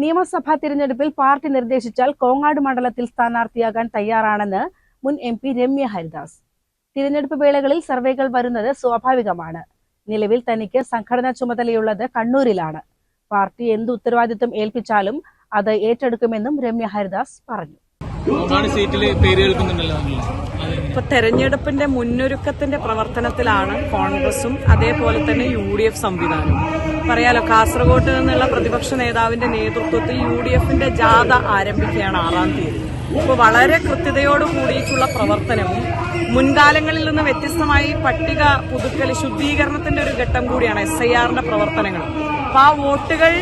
നിയമസഭാ തിരഞ്ഞെടുപ്പിൽ പാർട്ടി നിർദ്ദേശിച്ചാൽ കോങ്ങാട് മണ്ഡലത്തിൽ സ്ഥാനാർത്ഥിയാകാൻ തയ്യാറാണെന്ന് മുൻ എം പി രമ്യ ഹരിദാസ്. തിരഞ്ഞെടുപ്പ് വേളകളിൽ സർവേകൾ വരുന്നത് സ്വാഭാവികമാണ്. നിലവിൽ തനിക്ക് സംഘടനാ ചുമതലയുള്ളത് കണ്ണൂരിലാണ്. പാർട്ടി എന്ത് ഉത്തരവാദിത്വം ഏൽപ്പിച്ചാലും അത് ഏറ്റെടുക്കുമെന്നും രമ്യ ഹരിദാസ് പറഞ്ഞു. സീറ്റിൽ പേര് കേൾക്കുന്നുണ്ടല്ലോ? ഇപ്പൊ തെരഞ്ഞെടുപ്പിന്റെ മുന്നൊരുക്കത്തിന്റെ പ്രവർത്തനത്തിലാണ് കോൺഗ്രസും അതേപോലെ തന്നെ യു ഡി എഫ് സംവിധാനവും. പറയാലോ കാസർഗോഡ് നിന്നുള്ള പ്രതിപക്ഷ നേതാവിന്റെ നേതൃത്വത്തിൽ യു ഡി എഫിന്റെ ജാഥ ആരംഭിക്കുകയാണ് ആറാം തീയതി. ഇപ്പൊ വളരെ കൃത്യതയോട് കൂടിയിട്ടുള്ള പ്രവർത്തനവും മുൻകാലങ്ങളിൽ നിന്ന് വ്യത്യസ്തമായി പട്ടിക പുതുക്കൽ ശുദ്ധീകരണത്തിന്റെ ഒരു ഘട്ടം കൂടിയാണ് എസ് ഐ ആറിന്റെ പ്രവർത്തനങ്ങൾ. അപ്പൊ ആ വോട്ടുകൾ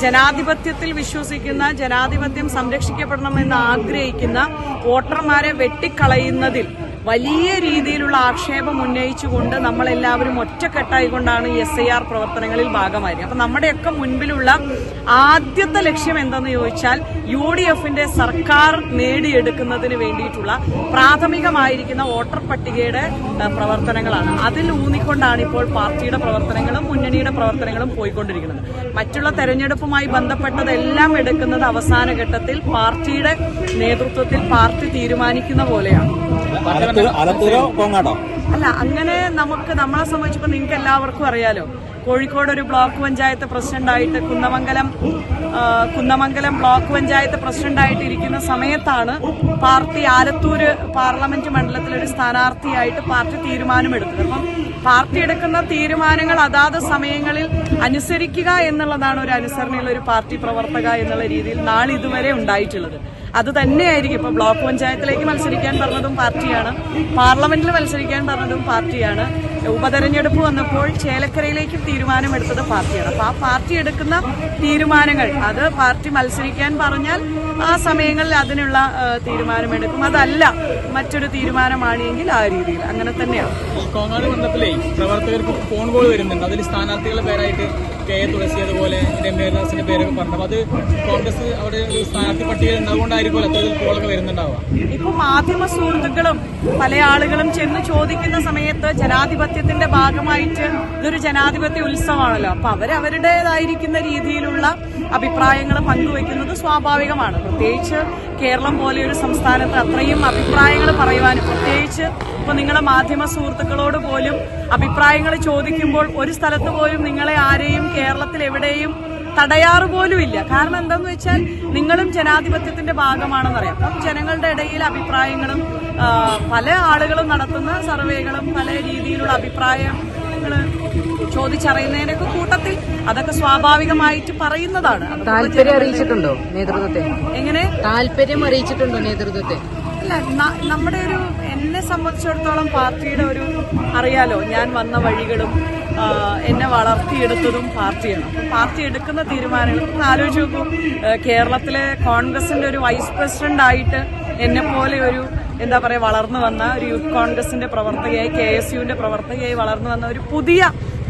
ജനാധിപത്യത്തിൽ വിശ്വസിക്കുന്ന ജനാധിപത്യം സംരക്ഷിക്കപ്പെടണമെന്ന് ആഗ്രഹിക്കുന്ന വോട്ടർമാരെ വെട്ടിക്കളയുന്നതിൽ വലിയ രീതിയിലുള്ള ആക്ഷേപം ഉന്നയിച്ചുകൊണ്ട് നമ്മളെല്ലാവരും ഒറ്റക്കെട്ടായിക്കൊണ്ടാണ് കൊണ്ടാണ് എസ് ഐ ആർ പ്രവർത്തനങ്ങളിൽ ഭാഗമായത്. അപ്പം നമ്മുടെയൊക്കെ മുൻപിലുള്ള ആദ്യത്തെ ലക്ഷ്യം എന്തെന്ന് ചോദിച്ചാൽ യു ഡി എഫിന്റെ സർക്കാർ നേടിയെടുക്കുന്നതിന് വേണ്ടിയിട്ടുള്ള പ്രാഥമികമായിരിക്കുന്ന വോട്ടർ പട്ടികയുടെ പ്രവർത്തനങ്ങളാണ്. അതിൽ ഊന്നിക്കൊണ്ടാണ് ഇപ്പോൾ പാർട്ടിയുടെ പ്രവർത്തനങ്ങളും മുന്നണിയുടെ പ്രവർത്തനങ്ങളും പോയിക്കൊണ്ടിരിക്കുന്നത്. മറ്റുള്ള തെരഞ്ഞെടുപ്പുമായി ബന്ധപ്പെട്ടതെല്ലാം എടുക്കുന്നത് അവസാന ഘട്ടത്തിൽ പാർട്ടിയുടെ നേതൃത്വത്തിൽ പാർട്ടി തീരുമാനിക്കുന്ന പോലെയാണ്. അല്ല അങ്ങനെ നമുക്ക് നമ്മളെ സംബന്ധിച്ചപ്പോൾ നിങ്ങൾക്ക് എല്ലാവർക്കും അറിയാലോ. കോഴിക്കോട് ഒരു ബ്ലോക്ക് പഞ്ചായത്ത് പ്രസിഡന്റായിട്ട് കുന്നമംഗലം കുന്നമംഗലം ബ്ലോക്ക് പഞ്ചായത്ത് പ്രസിഡന്റായിട്ട് ഇരിക്കുന്ന സമയത്താണ് പാർട്ടി ആലത്തൂര് പാർലമെന്റ് മണ്ഡലത്തിൽ ഒരു സ്ഥാനാർത്ഥിയായിട്ട് പാർട്ടി തീരുമാനമെടുത്തത്. അപ്പം പാർട്ടി എടുക്കുന്ന തീരുമാനങ്ങൾ അതാത് സമയങ്ങളിൽ അനുസരിക്കുക എന്നുള്ളതാണ് ഒരു അനുസരണയുള്ള ഒരു പാർട്ടി പ്രവർത്തക എന്നുള്ള രീതിയിൽ നാളിതുവരെ ഉണ്ടായിട്ടുള്ളത്. അത് തന്നെയായിരിക്കും. ഇപ്പൊ ബ്ലോക്ക് പഞ്ചായത്തിലേക്ക് മത്സരിക്കാൻ പറഞ്ഞതും പാർട്ടിയാണ്. പാർലമെന്റിൽ മത്സരിക്കാൻ പറഞ്ഞതും പാർട്ടിയാണ്. ഉപതെരഞ്ഞെടുപ്പ് വന്നപ്പോൾ ചേലക്കരയിലേക്കും തീരുമാനമെടുത്തത് പാർട്ടിയാണ്. അപ്പൊ ആ പാർട്ടി എടുക്കുന്ന തീരുമാനങ്ങൾ അത് പാർട്ടി മത്സരിക്കാൻ പറഞ്ഞാൽ ആ സമയങ്ങളിൽ അതിനുള്ള തീരുമാനമെടുക്കും. അതല്ല മറ്റൊരു തീരുമാനമാണെങ്കിൽ ആ രീതിയിൽ. അങ്ങനെ തന്നെയാണ്. കോങ്ങാട് മണ്ഡലത്തിലെ പ്രവർത്തകർക്ക് ഫോൺ കോൾ വരുന്നുണ്ട്. അതിൽ സ്ഥാനാർത്ഥികളുടെ പേരായിട്ട് കെ എ തുളസി അതുപോലെ രമ്യദാസിന്റെ പേരൊക്കെ പറഞ്ഞു അത് കോൺഗ്രസ് അവിടെ ഒരു സ്ഥാനാർത്ഥി പട്ടികയിൽ ഉണ്ടാകൊണ്ടായിരിക്കും അത്തരത്തിൽ കോളൊക്കെ വരുന്നുണ്ടാവുക. ഇപ്പൊ മാധ്യമ സുഹൃത്തുക്കളും പല ആളുകളും ചെന്ന് ചോദിക്കുന്ന സമയത്ത് ജനാധിപത്യത്തിന്റെ ഭാഗമായിട്ട് ഇതൊരു ജനാധിപത്യ ഉത്സവമാണല്ലോ. അപ്പൊ അവരവരുടേതായിരിക്കുന്ന രീതിയിലുള്ള അഭിപ്രായങ്ങൾ പങ്കുവെക്കുന്നത് സ്വാഭാവികമാണ്. പ്രത്യേകിച്ച് കേരളം പോലെയൊരു സംസ്ഥാനത്ത് അത്രയും അഭിപ്രായങ്ങൾ പറയുവാനും പ്രത്യേകിച്ച് ഇപ്പൊ നിങ്ങളെ മാധ്യമ സുഹൃത്തുക്കളോട് പോലും അഭിപ്രായങ്ങൾ ചോദിക്കുമ്പോൾ ഒരു സ്ഥലത്ത് പോലും നിങ്ങളെ ആരെയും കേരളത്തിൽ എവിടെയും തടയാറ് പോലും ഇല്ല. കാരണം എന്താന്ന് വെച്ചാൽ നിങ്ങളും ജനാധിപത്യത്തിന്റെ ഭാഗമാണെന്നറിയാം അപ്പം ജനങ്ങളുടെ ഇടയിൽ അഭിപ്രായങ്ങളും പല ആളുകളും നടത്തുന്ന സർവേകളും പല രീതിയിലുള്ള അഭിപ്രായങ്ങൾ ചോദിച്ചറിയുന്നതിനൊക്കെ കൂട്ടത്തിൽ അതൊക്കെ സ്വാഭാവികമായിട്ട് പറയുന്നതാണ്. താല്പര്യം അറിയിച്ചിട്ടുണ്ടോ നേതൃത്വത്തെ? എങ്ങനെ? താല്പര്യം അറിയിച്ചിട്ടുണ്ടോ നേതൃത്വത്തെ? അല്ല നമ്മുടെ ഒരു എന്നെ സംബന്ധിച്ചിടത്തോളം പാർട്ടിയുടെ ഒരു അറിയാലോ ഞാൻ വന്ന വഴികളും എന്നെ വളർത്തിയെടുത്തതും പാർട്ടിയാണ്. പാർട്ടി എടുക്കുന്ന തീരുമാനങ്ങൾ ആലോചിച്ച് നോക്കൂ. കേരളത്തിലെ കോൺഗ്രസിന്റെ ഒരു വൈസ് പ്രസിഡന്റ് ആയിട്ട് എന്നെ പോലെ ഒരു എന്താ പറയുക വളർന്നു വന്ന ഒരു യൂത്ത് കോൺഗ്രസിന്റെ പ്രവർത്തകയായി കെ എസ് യുവിന്റെ പ്രവർത്തകയായി വളർന്നു വന്ന ഒരു പുതിയ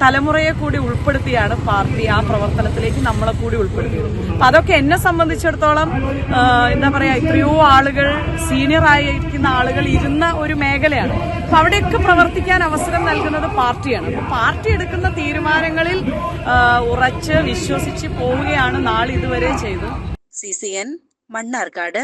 തലമുറയെ കൂടി ഉൾപ്പെടുത്തിയാണ് പാർട്ടി ആ പ്രവർത്തനത്തിലേക്ക് നമ്മളെ കൂടി ഉൾപ്പെടുത്തിയത്. അപ്പൊ അതൊക്കെ എന്നെ സംബന്ധിച്ചിടത്തോളം എന്താ പറയാ എത്രയോ ആളുകൾ സീനിയർ ആയിരിക്കുന്ന ആളുകൾ ഇരുന്ന ഒരു മേഖലയാണ്. അപ്പൊ അവിടെയൊക്കെ പ്രവർത്തിക്കാൻ അവസരം നൽകുന്നത് പാർട്ടിയാണ്. പാർട്ടി എടുക്കുന്ന തീരുമാനങ്ങളിൽ ഉറച്ച് വിശ്വസിച്ച് പോവുകയാണ് നാളിതുവരെ ചെയ്തത്. C C N Mannarkkad.